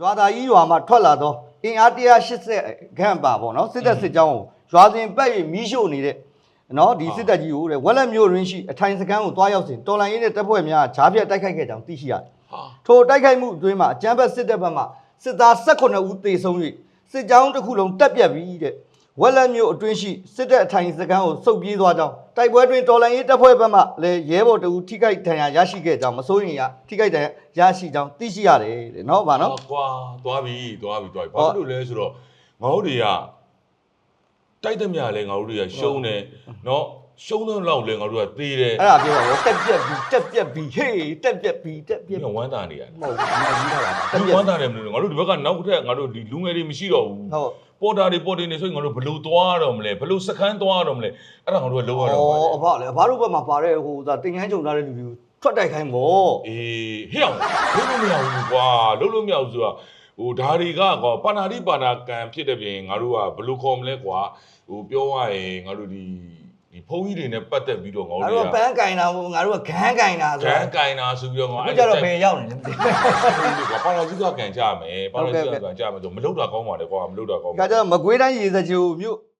ရွာသားကြီးရွာမှာထွက်လာတော့အင်အား180ခန့်ပါပေါ့နော်စစ်တပ်စစ်ကြောင်းကိုရွာစဉ်ပတ်၍မီးရှို့နေတဲ့နော်ဒီစစ်တပ်ကြီးကိုတဲ့ဝက်လက်မျိုးရင်းရှိအထိုင်စခန်းကိုတွားရောက်စဉ်တော်လိုင်းရေးတဲ့တပ်ဖွဲ့များဂျားပြတ်တိုက်ခိုက်ခဲ့ကြောင်းသိရှိရတယ်ဟာထိုတိုက်ခိုက်မှုအတွင်းမှာအကြမ်းဖက်စစ်တပ်ဘက်မှစစ်သား18ဦးသေဆုံး၍စစ်ကြောင်းတစ်ခုလုံးတက်ပြတ်ပြီးတဲ့ဝက်လက်မျိုးအတွင်းရှိစစ်တပ်အထိုင်စခန်းကိုစုပ်ပြေးသွားကြောင်း တိုက်ပွဲတွင်တော်လိုင်းရေးတပ်ဖွဲ့ဘက်မှလည်းရဲဘော်တအူထိခိုက်ဒဏ်ရာရရှိခဲ့ကြောင်းမစိုးရင်ရထိခိုက်ဒဏ်ရာရရှိကြောင်းသိရှိရတယ်တဲ့နော်ဗာနော်ဟာကွာသွားပြီသွားပြီသွားပြီဟောဘာလို့လဲဆိုတော့ငါတို့တွေကတိုက်တဲ့မြလဲငါတို့တွေကရှုံးတယ်နော်ရှုံးတဲ့လောက်လဲငါတို့ကသေးတယ်အဲ့ဒါပြောပါဘောတက်ပြက်ပြီးတက်ပြက်ပြီးဟေးတက်ပြက်ပြီးတက်ပြပြက်င်းပြီးဝမ်းသာနေရတယ်မဟုတ်ဘူးမကြီးထားတာတက်ဒီပြက်ဝမ်းသာတယ်မလို့ငါတို့ဒီဘက်ကနောက်ထပ်ငါတို့ဒီလူငယ်တွေမရှိတော့ဘူးဟုတ် ပေါ်တာတွေပေါ်တင်နေဆိုရင်ငါတို့ဘလို့သွားရတော့မလဲဘလို့စခန်းသွားရတော့မလဲအဲ့ဒါငါတို့ကလုံးဝတော့ပါလေဩအဖလေအဖတို့ဘက်မှာပါတဲ့ဟိုသာတင်ငန်းကြုံထားတဲ့လူတွေကိုထွက်တိုက်ခိုင်းပေါ့အေးဟဲ့အောင်လုံးလို့မရဘူးကွာလုံးလို့မရဘူးဆိုတာဟိုဓာရီကကွာပါဏာတိပါဏာကံဖြစ်တဲ့ပြင်ငါတို့ကဘလို့ခေါ်မလဲကွာဟိုပြောရရင်ငါတို့ဒီ ဒီဖုန်းကြီးတွေနဲ့ပတ်သက်ပြီးတော့ငါငါတို့တို့ကကပန်းကင်တာဟိုငါတို့ကဂန်းကင်တာဆိုဂတော့န်းကင်တာဆိုပြီးတော့ငါအခုကျတော့ဘယ်ရောက်နေလဲမသိဘူးကွာပါဏာတိကကံကြမယ်ပါဏာတိကကံကြမယ်ဆိုမလုပ်တာကောင်းပါလေကွာမလုပ်တာကောင်းဒီပါကကျတော့မကွေးတိုင်းရေစကြိုမြို့